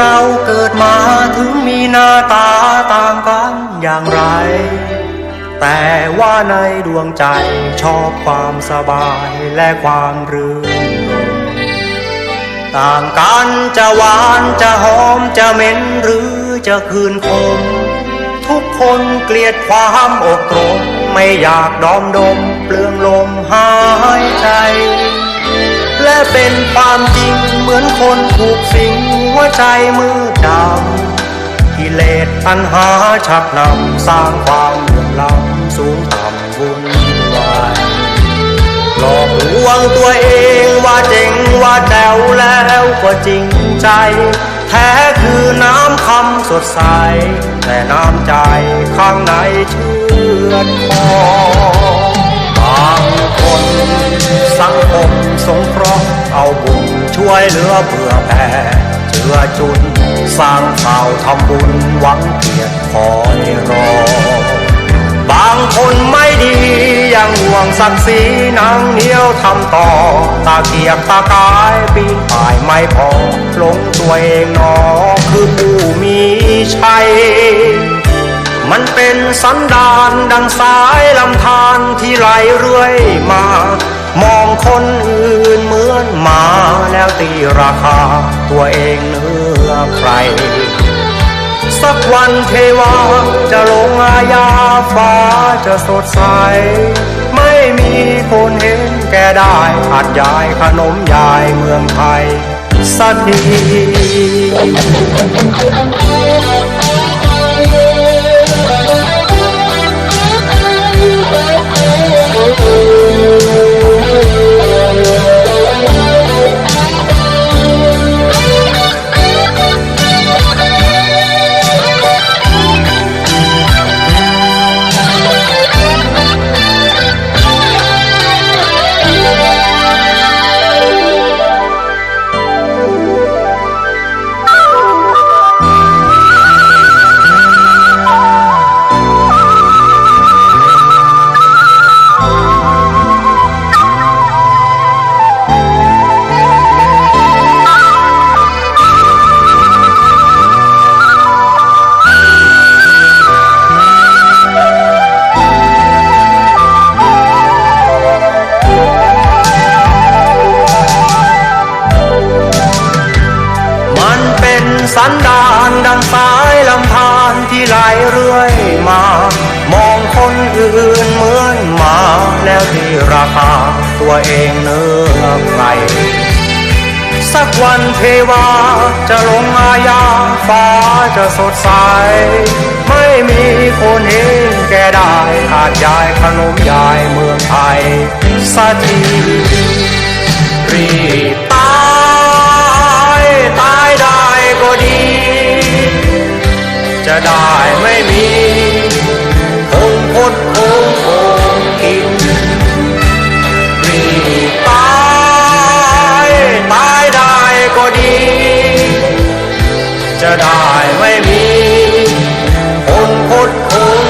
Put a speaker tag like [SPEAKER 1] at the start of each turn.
[SPEAKER 1] เราเกิดมาถึงมีหน้าตาต่างกันอย่างไร แต่ว่าในดวงใจชอบความสบายและความรื่นรมต่างกันจะหวานจะหอมจะเหม็นหรือจะคืนคม ทุกคนเกลียดความอกตรมไม่อยากดอมดมเปลืองลมหายใจ เป็นความจริงเหมือนคนถูกสิงหัวใจมืดดำกิเลสตัณหาชักนำสร้างความเหลื่อมล้ำสูงต่ำวุ่นวายหลอกลวงตัวเองว่าเจ๋งว่าแจ๋วแล้วก็จริงใจ แท้คือน้ำคำสดใส แต่น้ำใจข้างในเชือดคอบางคน งคมสงเคราะห์เอาบุญช่วยเหลือเพื่อแผ่เจือจุน สร้างข่าวทำบุญหวังเกียรติคอยรอบางคนไม่ดียังห่วงศักดิ์ศรีนางเหนียวทำต่อ ตาเกียกตากายปีนป่ายไม่พอหลงตัวเองหนอคือผู้มีชัยมันเป็นสันดานดังสายลำธารที่ไหลเรื่อยมา มองคนอื่นเหมือนหมาแล้วตีราคา ตัวเองเหนื้อใคร สักวันเทวาจะลงอาญาฟ้าจะสดใส ไม่มีคนเห็นแก่ได้อาจยายขนมยายเมืองไทยสักที สันดานดังสายลำธารที่ไหลเรื่อยมา มองคนอื่นเหมือนหมาแล้วที่ราคาตัวเองเนื้อใครสักวันเทวาจะลงอาญาฟ้าจะสดใส ไม่มีคนเห็นแก่ได้อาจยายขนมยายเมืองไทยสักที จะได้ไม่มีคนคดคน